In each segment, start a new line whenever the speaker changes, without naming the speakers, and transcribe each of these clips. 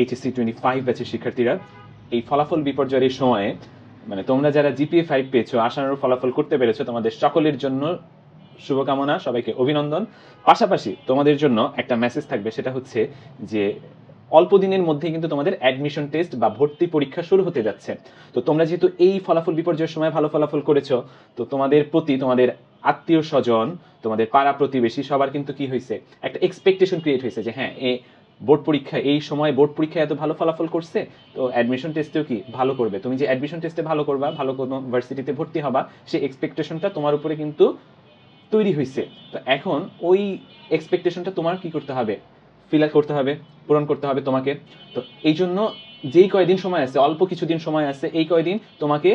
HSC twenty five ব্যাচের শিক্ষার্থীরা এই ফলাফল বিপর্যয়ের সময়ে মানে তোমরা যারা জিপিএ ফাইভ পেয়েছ, আশানুরূপ ফলাফল করতে পেরেছ, তোমাদের সকলের জন্য শুভকামনা, সবাইকে অভিনন্দন। পাশাপাশি তোমাদের জন্য একটা মেসেজ থাকবে, সেটা হচ্ছে যে অল্প দিনের মধ্যে কিন্তু তোমাদের অ্যাডমিশন টেস্ট বা ভর্তি পরীক্ষা শুরু হতে যাচ্ছে। তো তোমরা যেহেতু এই ফলাফল বিপর্যয়ের সময় ভালো ফলাফল করেছ, তো তোমাদের প্রতি তোমাদের আত্মীয় স্বজন, তোমাদের পাড়া প্রতিবেশী সবার কিন্তু কি হয়েছে? একটা এক্সপেকটেশন ক্রিয়েট হয়েছে যে হ্যাঁ এ বোর্ড পরীক্ষা, এই সময় বোর্ড পরীক্ষায় এত ভালো ফলাফল করছে, তো অ্যাডমিশন টেস্টেও কি ভালো করবে? তুমি যে অ্যাডমিশন টেস্টে ভালো করবা, ভালো কোনো ভার্সিটিতে ভর্তি হবা, সেই এক্সপেকটেশনটা তোমার উপরে কিন্তু তৈরি হয়েছে তো এখন ওই এক্সপেকটেশনটা তোমার কি করতে হবে? ফিল করতে হবে, পূরণ করতে হবে তোমাকে। তো এই জন্য যেই কয়দিন সময় আছে, অল্প কিছুদিন সময় আছে, এই কয়দিন তোমাকে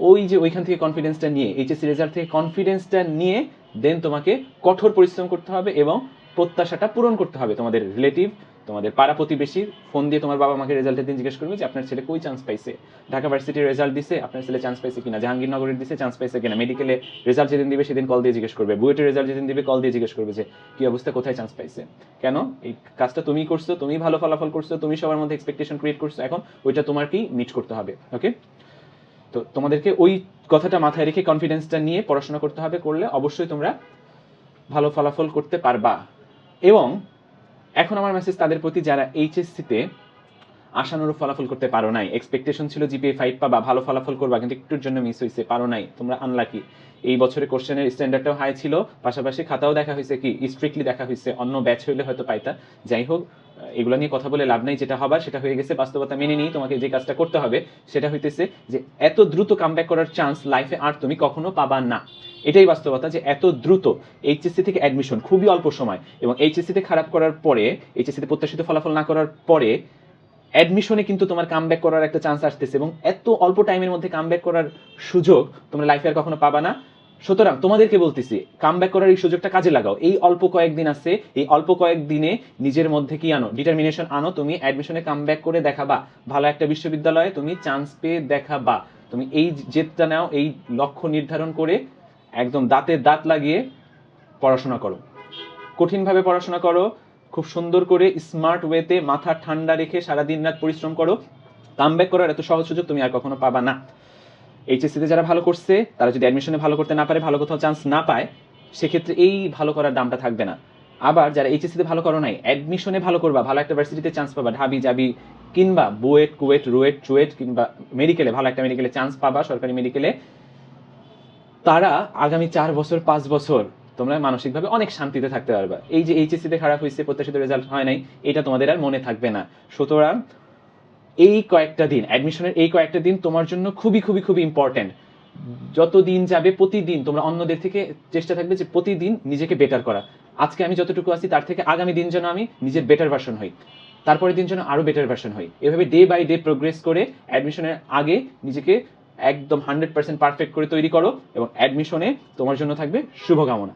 ওই যে ওইখান থেকে কনফিডেন্সটা নিয়ে, এইচএসসি রেজাল্ট থেকে কনফিডেন্সটা নিয়ে দেন তোমাকে কঠোর পরিশ্রম করতে হবে এবং প্রত্যাশাটা পূরণ করতে হবে তোমাদের রিলেটিভ তোমাদের পাড়া প্রতিবেশী ফোন দিয়ে তোমার বাবা মাকে রেজাল্টের দিন জিজ্ঞেস করবে যে, আপনার ছেলে কই চান্স পাইছে? ঢাকা ভার্সিটির রেজাল্ট দিছে, আপনার ছেলে চান্স পাইছে কিনা? জাহাঙ্গীরনগরের দিছে চান্স পাইছে কিনা? মেডিকেলে রেজাল্ট যেদিন দিবে, সেদিন কল দিয়ে জিজ্ঞেস করবে। বুয়েটের রেজাল্ট যেদিন দিবে কল দিয়ে জিজ্ঞেস করবে যে, কি অবস্থা? কোথায় চান্স পাইছে? কেন? এই কাজটা তুমি করছ তুমি ভালো ফলাফল করছ, তুমি সবার মধ্যে এক্সপেকটেশন ক্রিয়েট করছ। এখন ওইটা তোমারকেই মিট করতে হবে ওকে তো তোমাদেরকে ওই কথাটা মাথায় রেখে কনফিডেন্সটা নিয়ে পড়াশোনা করতে হবে, করলে অবশ্যই তোমরা ভালো ফলাফল করতে পারবা। এবং এখন আমার মেসেজ তাদের প্রতি যারা এইচএসসিতে আশানুরূপ ফলাফল করতে পারো নাই। এক্সপেকটেশন ছিল জিপিএ ফাইভ পাবা, ভালো ফলাফল করবা, কিন্তু একটুর জন্য মিস হয়েছে পারো নাই। তোমরা আনলাকি এই বছরে কোশ্চেনের স্ট্যান্ডার্ডটাও হাই ছিল, পাশাপাশি খাতাও দেখা হয়েছে কি স্ট্রিক্টলি দেখা হয়েছে অন্য ব্যাচ হইলে হয়তো পাইতা। যাই হোক এগুলো নিয়ে কথা বলে লাভ নাই, যেটা হবার সেটা হয়ে গেছে, বাস্তবতা মেনে নিয়ে তোমাকে যে কাজটা করতে হবে, সেটা হইতেছে যে এত দ্রুত কামব্যাক করার চান্স লাইফে আর তুমি কখনো পাবা না। এটাই বাস্তবতা যে এত দ্রুত এইচএসসি থেকে অ্যাডমিশন খুবই অল্প সময়, এবং এইচএসসিতে খারাপ করার পরে এইচএসসিতে প্রত্যাশিত ফলাফল না করার পরে অ্যাডমিশনে কিন্তু তোমার কামব্যাক করার একটা চান্স আসতেছে এবং এত অল্প টাইমের মধ্যে কামব্যাক করার সুযোগ তোমরা লাইফে আর কখনো পাবা না। সুতরাং তোমাদেরকে বলতেছি কামব্যাক করার এই সুযোগটা কাজে লাগাও। এই অল্প কয়েকদিন আছে, এই অল্প কয়েকদিনে নিজের মধ্যে কি আনো? ডিটারমিনেশন আনো, তুমি অ্যাডমিশনে কামব্যাক করে দেখাবা। ভালো একটা বিশ্ববিদ্যালয়ে তুমি চান্স পেয়ে দেখাবা। তুমি এই জেদটা নাও, এই লক্ষ্য নির্ধারণ করে একদম দাঁতে দাঁত লাগিয়ে পড়াশোনা করো। কঠিনভাবে পড়াশোনা করো খুব সুন্দর করে স্মার্ট ওয়েতে মাথা ঠান্ডা রেখে সারাদিন রাত পরিশ্রম করো। কামব্যাক করার এত সহজ সুযোগ তুমি আর কখনো পাবা না। এইচএসসিতে যারা ভালো করছে, তারা যদি অ্যাডমিশনে ভালো করতে না পারে, ভালো কোথাও চান্স না পায়, সেক্ষেত্রে এই ভালো করার দামটা থাকবে না। আবার যারা এইচএসসিতে ভালো করো নাই অ্যাডমিশনে ভালো করবা, ভালো একটা ভার্সিটিতে চান্স পাবা। ঢাবি যাবি কিংবা বুয়েট, কুয়েট, রুয়েট, চুয়েট কিংবা মেডিকেলে ভালো একটা মেডিকেলে চান্স পাবা, সরকারি মেডিকেলে তারা আগামী চার বছর, পাঁচ বছর তোমরা মানসিকভাবে অনেক শান্তিতে থাকতে পারবা। এই যে এইচএসসিতে খারাপ হয়েছে প্রত্যাশিত রেজাল্ট হয় নাই, এটা তোমাদের আর মনে থাকবে না। সুতরাং এই কয়েকটা দিন অ্যাডমিশনের এই কয়েকটা দিন তোমার জন্য খুবই খুবই খুবই ইম্পর্ট্যান্ট যত দিন যাবে প্রতিদিন, তোমরা অন্যদের থেকে চেষ্টা থাকবে যে প্রতিদিন নিজেকে বেটার করা। আজকে আমি যতটুকু আছি, তার থেকে আগামী দিন যেন আমি নিজের বেটার ভার্সন হই। তারপরের দিন যেন আরও বেটার ভার্সন হই। এভাবে ডে বাই ডে প্রোগ্রেস করে অ্যাডমিশনের আগে নিজেকে একদম হান্ড্রেড পার্সেন্ট পারফেক্ট করে তৈরি করো এবং অ্যাডমিশনে তোমার জন্য থাকবে শুভকামনা।